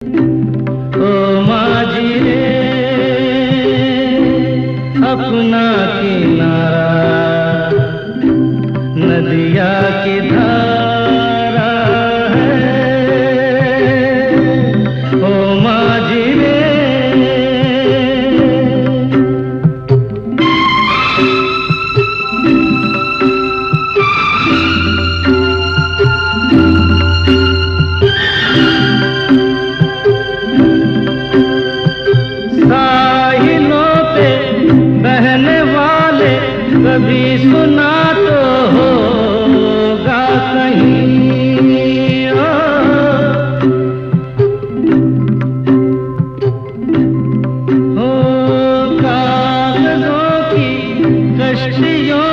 ओ माझी रे अपना किनारा नदिया की धारा कभी सुना तो होगा कहीं। हो कागजों की कश्तियों